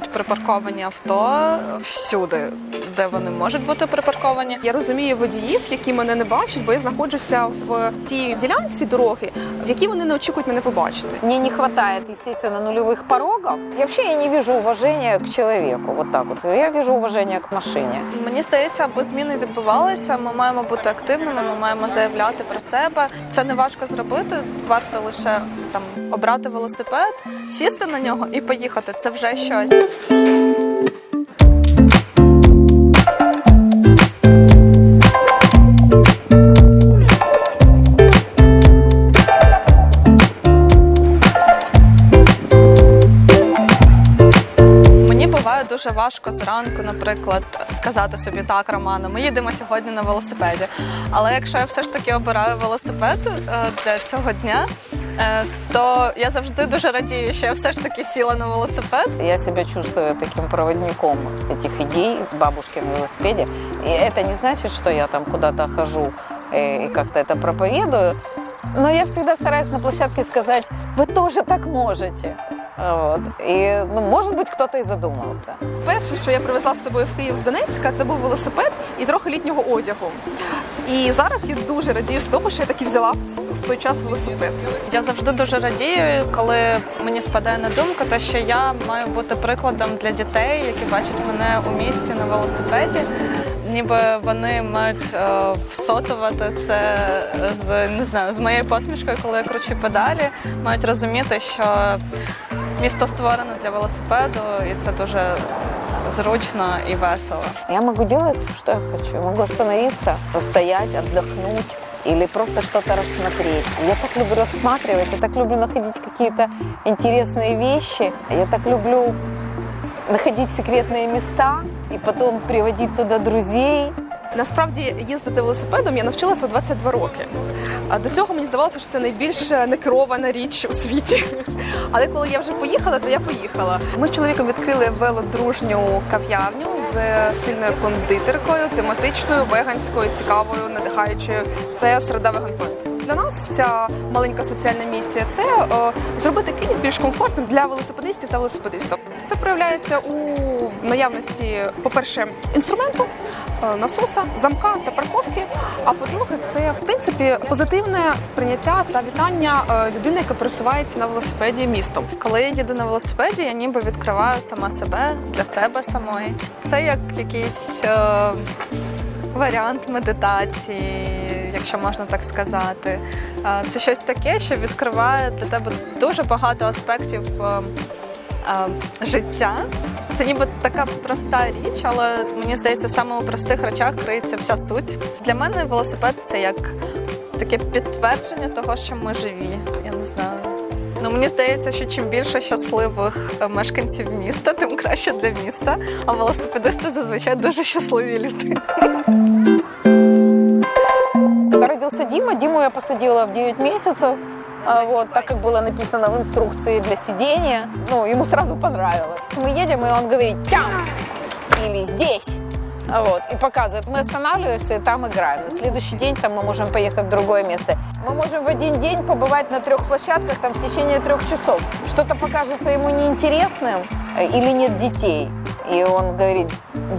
турбують припарковані авто всюди, де вони можуть бути припарковані. Я розумію водіїв, які мене не бачать, бо я знаходжуся в тій ділянці дороги, в якій вони не очікують мене побачити. Мне не хватает, естественно, нулевых порогов. И вообще я не вижу уважения к человеку. Вот так вот. Я вижу уважение к машине. Мені здається, аби зміни відбувалися, ми маємо бути активними, ми маємо заявляти про себе. Це не важко зробити. Варто лише там обрати велосипед, сісти на нього і поїхати. Це вже щось. Дуже важко зранку, наприклад, сказати собі так, Романо, ми їдемо сьогодні на велосипеді. Але якщо я все ж таки обираю велосипед е, для цього дня, то я завжди дуже радію, що я все ж таки сіла на велосипед. Я себя чувствую таким проводником этих идей бабушки на велосипеде. И это не значит, что я там куда-то хожу э, и как-то это проповедую. Но я всегда стараюсь на площадке сказать, вы тоже так можете. Вот. И, ну, может быть, кто-то и задумался. Перше, що я привезла з собою в Київ з Донецька, це був велосипед і трохи літнього одягу. І зараз я дуже радію з того, що я таки взяла в в той час велосипед. Я завжди дуже радію, коли мені спадає на думку, те, що я маю бути прикладом для дітей, які бачать мене у місті на велосипеді. Ніби вони мають е, всотувати це з не знаю, з моєю посмішкою, коли я кручу педалі, мають розуміти, що місто створене для велосипеду, і це дуже зручно і весело. Я могу делать, что я хочу. Могу остановиться, постоять, отдохнуть или просто что-то рассмотреть. Я так люблю рассматривать, я так люблю находить какие-то интересные вещи. Я так люблю находить секретные места и потом приводить туда друзей. Насправді їздити велосипедом я навчилася у 22 роки. А до цього мені здавалося, що це найбільш некерована річ у світі. Але коли я вже поїхала, то я поїхала. Ми з чоловіком відкрили велодружню кав'ярню з сильною кондитеркою, тематичною, веганською, цікавою, надихаючою. Це середа веганпоінт. Для нас ця маленька соціальна місія це е, зробити Київ більш комфортним для велосипедистів та велосипедисток. Це проявляється у наявності, по-перше, інструменту, е, насоса, замка та парковки. А по-друге, це в принципі позитивне сприйняття та вітання е, людини, яка пересувається на велосипеді містом. Коли я їду на велосипеді, я ніби відкриваю сама себе для себе самої. Це як якийсь е, варіант медитації, якщо можна так сказати. Це щось таке, що відкриває для тебе дуже багато аспектів е, е, життя. Це ніби така проста річ, але мені здається, саме у простих речах криється вся суть. Для мене велосипед це як таке підтвердження того, що ми живі. Я не знаю. Ну мені здається, що чим більше щасливих е, мешканців міста, тим краще для міста. А велосипедисти зазвичай дуже щасливі люди. Диму я посадила в 9 месяцев. а, Вот, так как было написано в инструкции для сидения, ну, ему сразу понравилось. Мы едем, и он говорит «тям» или «здесь». А Вот, и показывает. Мы останавливаемся и там играем. На следующий день там мы можем поехать в другое место. Мы можем в один день побывать на трех площадках там в течение трех часов. Что-то покажется ему неинтересным э, или нет детей. И он говорит,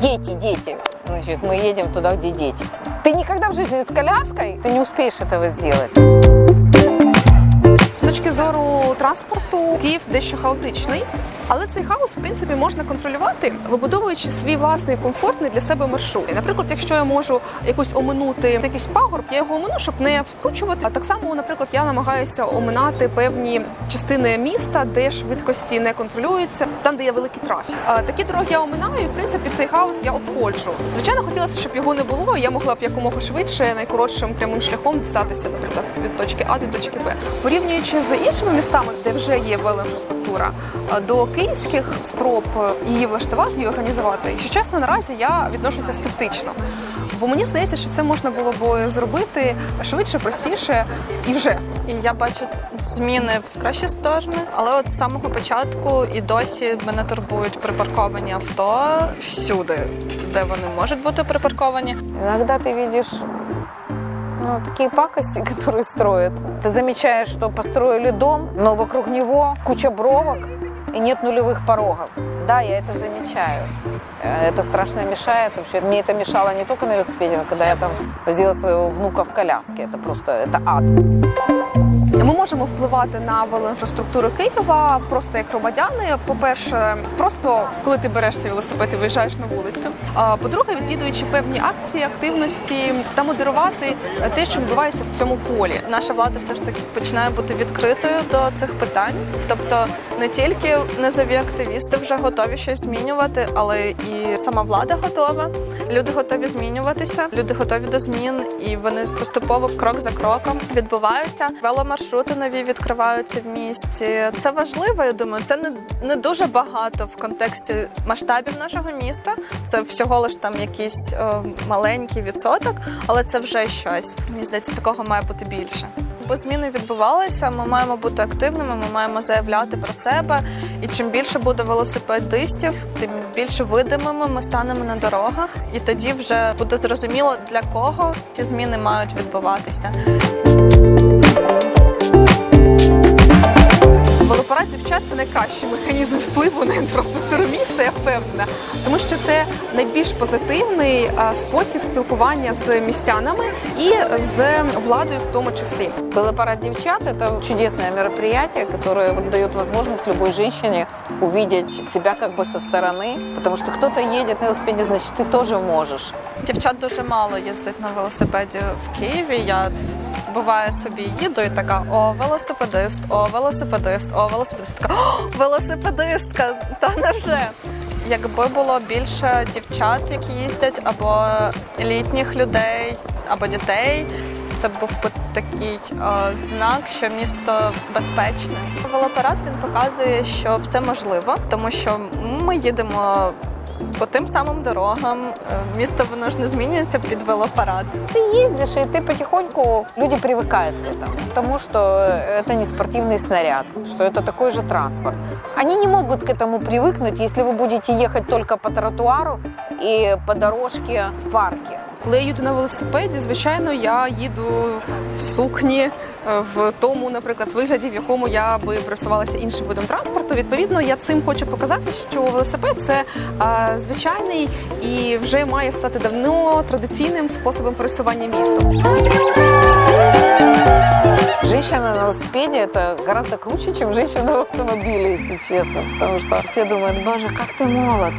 дети, дети. Значит, мы едем туда, где дети. Ты никогда в жизни с коляской, ты не успеешь этого сделать. З точки зору транспорту, Київ дещо хаотичний, але цей хаос, в принципі, можна контролювати, вибудовуючи свій власний комфортний для себе маршрут. Наприклад, якщо я можу якось оминути якийсь пагорб, я його омину, щоб не вкручувати. А так само, наприклад, я намагаюся оминати певні частини міста, де швидкості не контролюються, там, де є великий трафік. А такі дороги я оминаю, і в принципі цей хаос я обходжу. Звичайно, хотілося, щоб його не було. Я могла б якомога швидше, найкоротшим прямим шляхом дістатися, наприклад, від точки А до точки Б. Порівнюючи з іншими містами, де вже є велоінфраструктура, до київських спроб її влаштувати і організувати, якщо чесно, наразі я відношуся скептично. Бо мені здається, що це можна було б зробити швидше, простіше і вже. І я бачу зміни в кращі сторони, але от з самого початку і досі мене турбують припарковані авто всюди, де вони можуть бути припарковані. Иногда ты видишь ну, такие пакости, которые строят. Ты замечаешь, что построили дом, но вокруг него куча бровок, и нет нулевых порогов. Да, я это замечаю. Э, Это страшно мешает. Вообще, мне это мешало не только на велосипеде, но когда я там возила своего внука в коляске. Это просто, это ад. Ми можемо впливати на велоінфраструктуру Києва просто як громадяни. По-перше, просто коли ти береш свій велосипед і виїжджаєш на вулицю. По-друге, відвідуючи певні акції, активності та модерувати е, те, що відбувається в цьому полі. Наша влада все ж таки починає бути відкритою до цих питань. Тобто не тільки низові активісти вже готові щось змінювати, але і сама влада готова. Люди готові змінюватися, люди готові до змін, і вони поступово крок за кроком відбуваються. Веломаршрути нові відкриваються в місті. Це важливо. Я думаю, це не, не дуже багато в контексті масштабів нашого міста. Це всього лиш там якийсь е, маленький відсоток, але це вже щось. Мені здається, такого має бути більше. Бо зміни відбувалися, ми маємо бути активними, ми маємо заявляти про себе. І чим більше буде велосипедистів, тим більше видимими ми станемо на дорогах. І тоді вже буде зрозуміло, для кого ці зміни мають відбуватися. Велопарад дівчат це найкращий механізм впливу на інфраструктуру міста, я впевнена, тому що це найбільш позитивний а, спосіб спілкування з містянами і з владою, в тому числі. Велопарад девчат – это чудесное мероприятие, которое вот дает возможность любой женщине увидеть себя как бы со стороны, потому что кто-то едет на велосипеде, значит, ты тоже можешь. Дівчат дуже мало їздить на велосипеді в Києві. Я буває собі їду і така: о, велосипедист, о, велосипедист, о, велосипедист. Така, о, велосипедистка, та невже? Якби було більше дівчат, які їздять, або літніх людей, або дітей. Це був би такий е, знак, що місто безпечне. Велопарад він показує, що все можливо, тому що ми їдемо по тим самим дорогам. Е, Місто воно ж не змінюється під велопарад. Ты ездишь, и ты потихоньку, люди привыкают к этому, потому что это не спортивный снаряд, что это такой же транспорт. Они не могут к этому привыкнуть, если вы будете ехать только по тротуару и по дорожке в парке. Коли я їду на велосипеді, звичайно, я їду в сукні, е, в тому, наприклад, вигляді, в якому я би пересувалася іншим видом транспорту. Відповідно, я цим хочу показати, що велосипед це е, звичайний і вже має стати давно традиційним способом пересування містом. Женщина на велосипеде это гораздо круче, чем женщина в автомобиле, если честно. Потому что все думают, боже, как ты молод,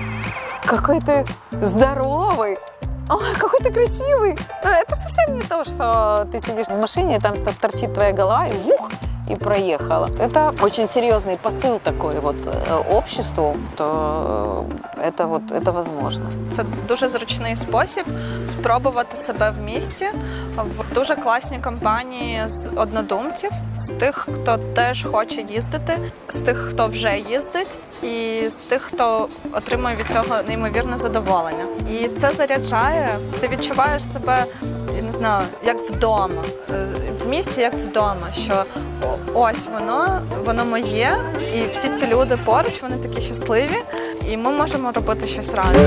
какой ты здоровый, ой, какой ты красивый. Но это совсем не то, что ты сидишь в машине, и там т- торчит твоя голова, и ух, и проехала. Это очень серьезный посыл такой вот э, обществу, то э, это вот это возможно. Це дуже зручний спосіб спробувати себе в місті в дуже класній компанії з однодумців, з тих, хто теж хоче їздити, з тих, хто вже їздить, і з тих, хто отримує від цього неймовірне задоволення. І це заряджає. Ти відчуваєш себе. Не знаю, як вдома, Е, в місті, як вдома, що ось воно, воно моє, і всі ці люди поруч, вони такі щасливі, і ми можемо робити щось разом.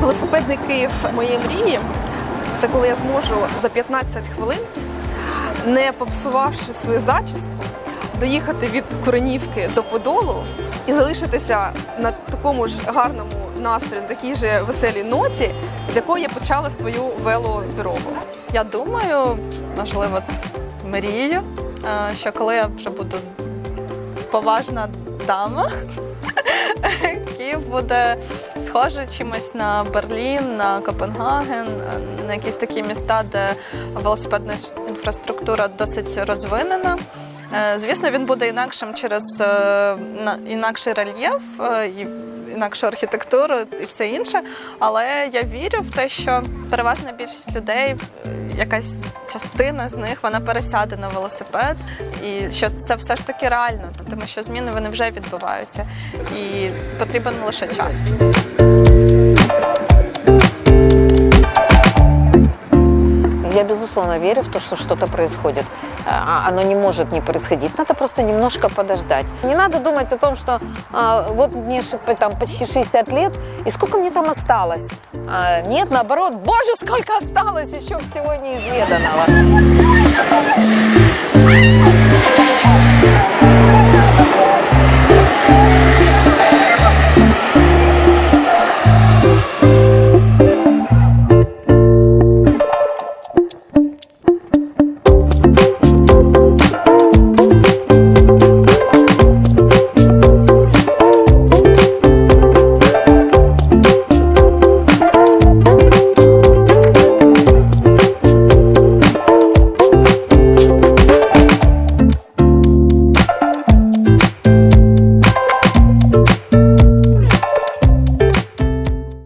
Велосипедний Київ моєї мрії це коли я зможу за 15 хвилин, не попсувавши свою зачіску, доїхати від Куренівки до Подолу і залишитися на такому ж гарному настрої, на такій же веселій ноті, з якої я почала свою велодорогу. Я думаю, можливо, мрію, е, що коли я вже буду поважна дама, Київ буде схожий чимось на Берлін, на Копенгаген, е, на якісь такі міста, де велосипедна інфраструктура досить розвинена. Е, Звісно, він буде інакшим через е, інакший рельєф е, інакшу архітектуру і все інше. Але я вірю в те, що переважна більшість людей, якась частина з них, вона пересяде на велосипед, і що це все ж таки реально, тому що зміни вони вже відбуваються, і потрібен лише час. Безумно верю в то, что что-то происходит. А оно не может не происходить. Надо просто немножко подождать. Не надо думать о том, что а, вот мне там почти 60 лет, и сколько мне там осталось. А, нет, наоборот, боже, сколько осталось еще всего неизведанного.